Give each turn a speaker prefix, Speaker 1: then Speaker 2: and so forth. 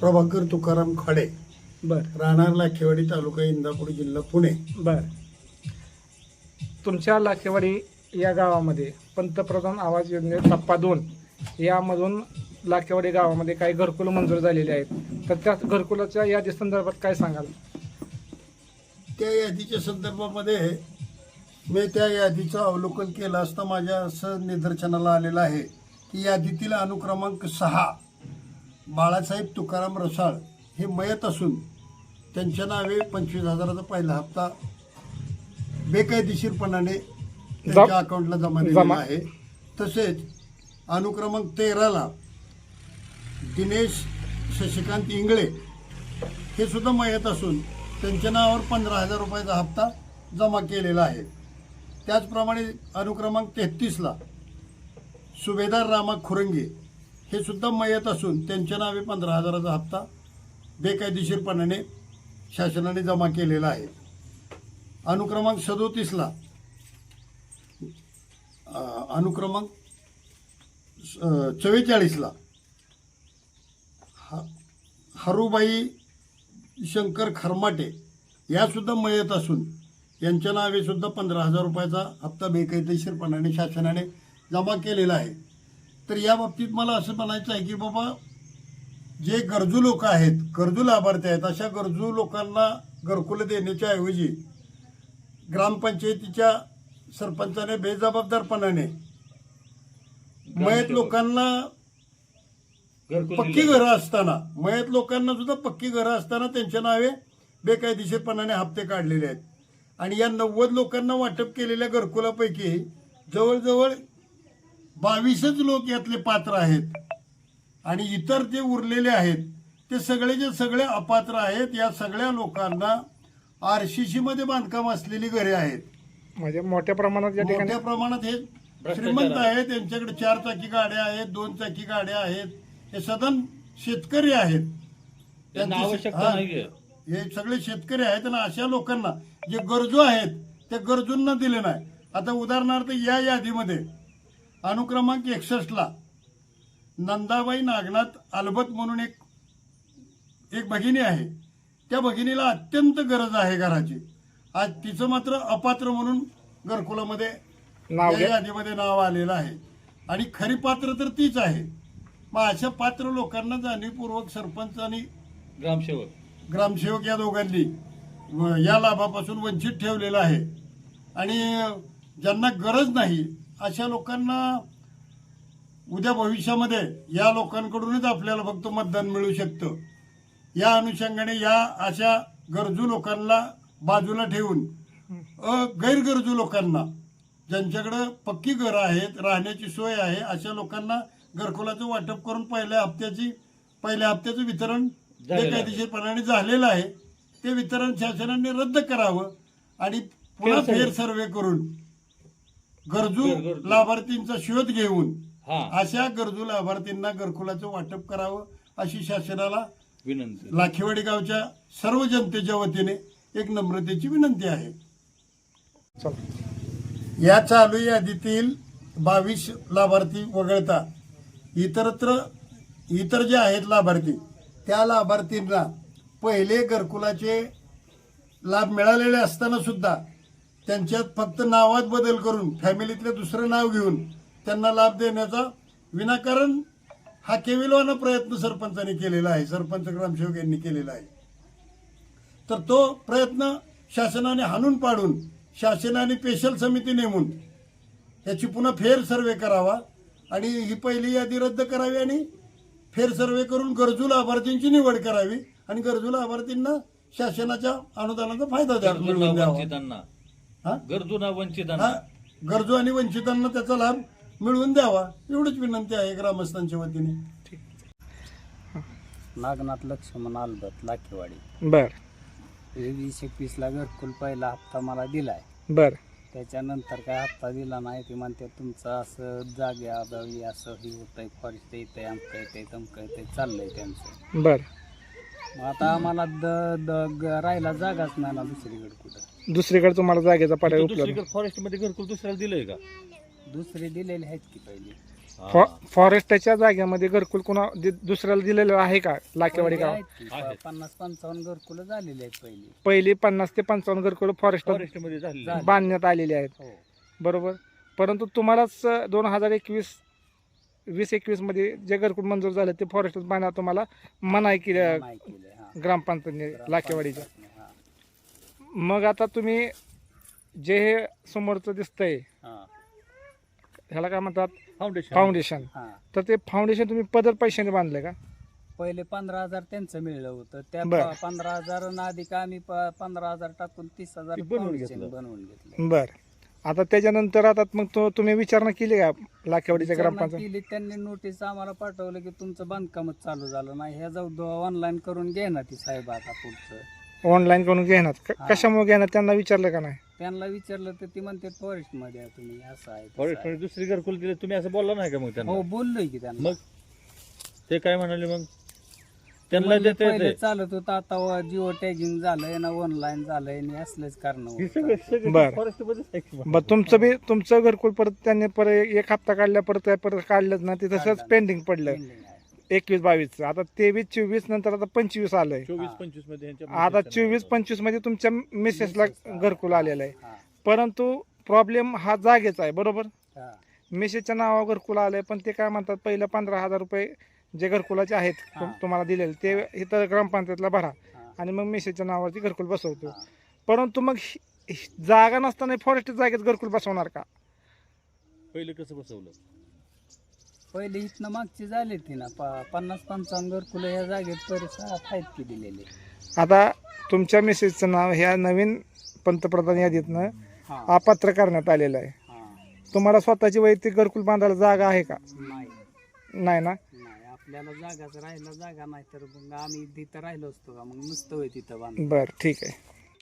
Speaker 1: प्रभाकर तुकाराम खाडे
Speaker 2: बर.
Speaker 1: राहणार लाखेवाडी तालुका इंदापूर जिल्हा पुणे.
Speaker 2: बर. तुमच्या लाखेवाडी या गावामध्ये पंतप्रधान आवाज योजने टप्पा दोन यामधून लाखेवाडी गावामध्ये काही घरकुल मंजूर झालेले आहेत. तर त्या घरकुलाच्या यादी संदर्भात काय सांगाल?
Speaker 1: त्या यादीच्या संदर्भामध्ये मी त्या यादीचं अवलोकन केलं असता माझ्या असं निदर्शनाला आलेलं आहे की यादीतील अनुक्रमांक सहा बाळासाहेब तुकाराम रसाळ हे मयत असून त्यांच्या नावे पंचवीस हजाराचा पहिला हप्ता बेकायदेशीरपणाने त्यांच्या अकाउंटला जमा दिलेला. आहे तसेच अनुक्रमांक तेराला दिनेश शशिकांत इंगळे हे सुद्धा मयत असून त्यांच्या नावावर पंधरा हजार रुपयाचा हप्ता जमा केलेला आहे त्याचप्रमाणे अनुक्रमांक तेहतीसला सुभेदार रामा खुरंगे हे सुद्धा मयत असून त्यांच्या नावे पंधरा हजाराचा हप्ता बेकायदेशीरपणाने शासनाने जमा केलेला आहे. अनुक्रमांक सदोतीसला अनुक्रमांक चव्वेचाळीसला ह हरुबाई शंकर खरमाटे यासुद्धा मयत असून यांच्या नावे सुद्धा पंधरा हजार रुपयाचा हप्ता बेकायदेशीरपणाने शासनाने जमा केलेला आहे. तर या बाबतीत मला असं म्हणायचं आहे की बाबा जे गरजू लोक आहेत गरजू लाभार्थी आहेत अशा गरजू लोकांना घरकुलं देण्याच्या ऐवजी ग्रामपंचायतीच्या सरपंचाने बेजबाबदारपणाने मयत लोकांना पक्की घरं असताना मयत लोकांना सुद्धा पक्की घरं असताना त्यांच्या नावे बेकायदेशीरपणाने हप्ते काढलेले आहेत. आणि या नव्वद लोकांना वाटप केलेल्या घरकुलापैकी जवळजवळ बावीसच लोक यातले पात्र आहेत. आणि इतर जे उरलेले आहेत ते सगळेचे सगळे अपात्र आहेत या सगळ्या लोकांना आर सी सी मध्ये बांधकाम असलेली घरे आहेत.
Speaker 2: म्हणजे मोठ्या प्रमाणात या ठिकाणी
Speaker 1: मोठ्या प्रमाणात हे श्रीमंत आहेत त्यांच्याकडे चार चाकी गाड्या आहेत दोन चाकी गाड्या आहेत. हे सदन शेतकरी आहेत.
Speaker 3: त्यांना
Speaker 1: त्यांची-
Speaker 3: आवश्यकता
Speaker 1: हा.
Speaker 3: नाहीये.
Speaker 1: हे सगळे शेतकरी आहेत आणि अशा लोकांना जे गरजू आहेत त्या गरजूंना दिले नाही. आता उदाहरणार्थ या यादीमध्ये अनुक्रमांक एकसष्टला नंदाबाई नागनाथ अलबत म्हणून एक एक भगिनी आहे. त्या भगिनीला अत्यंत गरज आहे घराची. आज तिचं मात्र अपात्र म्हणून घरकुलामध्ये
Speaker 2: नाव
Speaker 1: या
Speaker 2: घ्या.
Speaker 1: यादीमध्ये नाव आलेलं आहे. आणि खरी पात्र तर तीच आहे. मग अशा पात्र लोकांना जाणीवपूर्वक सरपंच आणि
Speaker 3: ग्रामसेवक.
Speaker 1: ग्रामसेवक या दोघांनी या लाभापासून वंचित ठेवलेलं आहे. आणि ज्यांना गरज नाही अशा लोकांना उद्या भविष्यामध्ये या लोकांकडूनच आपल्याला फक्त मतदान मिळू शकतं या अनुषंगाने या अशा गरजू लोकांना बाजूला ठेवून अ गैरगरजू लोकांना ज्यांच्याकडं पक्की घरं आहेत राहण्याची सोय आहे अशा लोकांना घरकुलाचं वाटप करून पहिल्या हप्त्याची पहिल्या हप्त्याचं वितरण. बेकायदेशीरपणाने झालेलं आहे ते वितरण शासनाने रद्द करावं आणि पुन्हा.
Speaker 2: फेर सर्वे
Speaker 1: करून गरजू. लाभार्थींचा शोध घेऊन
Speaker 3: हा.
Speaker 1: अशा गरजू लाभार्थींना घरकुलाचं वाटप करावं अशी शासनाला
Speaker 3: विनंती.
Speaker 1: लाखेवाडी गावच्या सर्व जनतेच्या वतीने एक नम्रतेची विनंती आहे.
Speaker 2: चला.
Speaker 1: या चालू यादीतील बावीस लाभार्थी वगळता इतरत्र इतर जे आहेत लाभार्थी त्या लाभार्थींना पहिले घरकुलाचे लाभ मिळालेले असताना सुद्धा त्यांच्यात फक्त नावात बदल करून फॅमिलीतलं दुसरं नाव घेऊन त्यांना लाभ देण्याचा विनाकारण हा केविलवाना प्रयत्न सरपंचांनी केलेला आहे सरपंच ग्रामसेवक यांनी केलेला आहे. तर तो प्रयत्न शासनाने हाणून पाडून शासनाने स्पेशल समिती नेमून याची पुन्हा फेर सर्वे करावा आणि ही पहिली यादी रद्द करावी आणि फेर सर्वे करून गरजू लाभार्थींची निवड करावी आणि गरजू लाभार्थींना शासनाच्या अनुदानाचा फायदा द्यावा. हा?
Speaker 3: गरजूंना वंचितांना.
Speaker 1: हा? गरजू आणि वंचितांना त्याचा लाभ मिळवून द्यावा एवढीच विनंती आहे ग्रामस्थांच्या वतीने.
Speaker 4: नागनाथ लक्ष्मण आलबत लाखेवाडी.
Speaker 2: बर.
Speaker 4: वीस एकवीसला घरकुल पहिला हप्ता मला दिलाय.
Speaker 2: बर.
Speaker 4: त्याच्यानंतर काय हप्ता दिला नाही ते म्हणते तुमचं असं जागे अभावी असं हे होतंय फॉरेस्ट येतंय अमकं येतंय तमकं येतंय चाललंय त्यांचं.
Speaker 2: बर.
Speaker 4: मग आता आम्हाला द द ग- राहायला जागाच नाही ना दुसरीकडे कुठं.
Speaker 2: दुसरीकडे तुम्हाला जागेचा पर्याय उपलब्ध.
Speaker 3: दुसरीकडे फॉरेस्टमध्ये घरकुल दुसऱ्याला दिलंय का?
Speaker 4: दुसरे दिलेले आहेत की पहिले.
Speaker 2: फॉ- फॉरेस्टच्या जाग्यामध्ये घरकुल कुणा दि- दुसऱ्याला दिलेलं आहे का? लाकेवाडी
Speaker 4: पहिले
Speaker 2: गाव
Speaker 4: आहेत की,
Speaker 3: आहेत.
Speaker 4: पन्नास पंचावन्न घरकुलं झालेली आहेत पहिली.
Speaker 2: पहिली पन्नास ते पंचावन्न घरकुल फॉरेस्ट
Speaker 3: फॉरेस्टमध्ये झालेलं.
Speaker 2: बांधण्यात आलेली आहेत.
Speaker 4: हो.
Speaker 2: बरोबर? परंतु तुम्हालाच दोन हजार एकवीस वीस एकवीसमध्ये जे घरकुल मंजूर झालं ते फॉरेस्ट बांधण्यात तुम्हाला मनाई केली
Speaker 4: नाही हा.
Speaker 2: ग्रामपंचायतने लाकेवाडीच्या मग आता तुम्ही जे हे समोरचं दिसतंय
Speaker 4: हा.
Speaker 2: ह्याला काय म्हणतात?
Speaker 3: फाउंडेशन
Speaker 2: फाउंडेशन
Speaker 4: हा.
Speaker 2: तर ते फाउंडेशन तुम्ही पदर पैशाने बांधले का?
Speaker 4: पहिले पंधरा हजार त्यांचं मिळलं होतं. त्या
Speaker 2: बरं.
Speaker 4: प- पंधरा हजार आधी का आम्ही प- पंधरा हजार टाकून तीस हजार
Speaker 3: ते बनवून
Speaker 4: foundation
Speaker 3: घेतलं.
Speaker 4: बनवून घेतलं.
Speaker 2: बर. आता त्याच्यानंतर आता मग तो तुम्ही विचारणा केली का लाखेवाडीच्या
Speaker 4: विचारणा
Speaker 2: ग्रामपंचायत?
Speaker 4: केली. त्यांनी नोटीस आम्हाला पाठवलं की तुमचं बांधकामच चालू झालं नाही. ह्या जाऊ ऑनलाईन करून घे ना ती साहेब आता पुढचं.
Speaker 2: ऑनलाईन करून घेणार क-
Speaker 4: हा.
Speaker 2: कशामुळे घेणार त्यांना विचारलं का नाही
Speaker 4: त्यांना विचारलं तर ती म्हणते फॉरेस्टमध्ये आहे तुम्ही असं आहे तसं
Speaker 3: फॉरेस्ट
Speaker 4: आहे.
Speaker 3: मध्ये दुसरी घरकुल दिले तुम्ही असं बोलला नाही का मग त्यांना
Speaker 4: हो बोललोय की त्यांना
Speaker 3: मग ते काय म्हणाले मग त्यांना
Speaker 4: म्हणले
Speaker 3: देते
Speaker 4: पहिले चालत होतं आता जिओ टॅगिंग झालंय ना ऑनलाईन झालंय असलेच कारण
Speaker 2: बरं.
Speaker 3: फॉरेस्टमध्ये आहे की मग?
Speaker 2: बर तुमचं बी तुमचं घरकुल परत त्यांनी परत एक हप्ता काढल्या परत परत काढलंच ना ते तसंच
Speaker 4: काढलं.
Speaker 2: पेंडिंग पडलं एकवीस बावीस. आता तेवीस चोवीस नंतर आता पंचवीस आलंय.
Speaker 3: चोवीस. पंचवीसमध्ये यांच्या
Speaker 2: आता चोवीस पंचवीसमध्ये तुमच्या
Speaker 4: मिसेसला.
Speaker 2: घरकुल आलेलं आहे. परंतु प्रॉब्लेम हा जागेचा आहे बरोबर? मिसेसच्या नावावर घरकुल आलंय पण ते काय म्हणतात पहिलं पंधरा हजार रुपये जे घरकुलाचे आहेत तुम-
Speaker 4: हा.
Speaker 2: तुम्हाला दिलेले ते इथं ग्रामपंचायतला भरा. आणि मग मिसेसच्या नावावरती घरकुल बसवतो.
Speaker 4: हा.
Speaker 2: परंतु मग हि- हि- जागा नसताना फॉरेस्ट जागेत घरकुल बसवणार का?
Speaker 3: पहिलं कसं बसवलं?
Speaker 4: पहिले इथनं मागची झाली ती ना प- पन्नास पंचावन्न घरकुलं ह्या जागेत परिसर आहेत की दिलेले
Speaker 2: आता तुमच्या मिसेसचं नाव ह्या नवीन पंतप्रधान यादीतनं
Speaker 4: हा.
Speaker 2: अपात्र करण्यात आलेलं आहे.
Speaker 4: हा.
Speaker 2: तुम्हाला स्वतःची वैयक्तिक घरकुल बांधायला जागा आहे का?
Speaker 4: नाही.
Speaker 2: नाही ना?
Speaker 4: नाही आपल्याला जागाच राहिला जागा नाही तर मग आम्ही तिथं राहिलो असतो का? मग नुसतं होय तिथं बांधून.
Speaker 2: बरं ठीक आहे.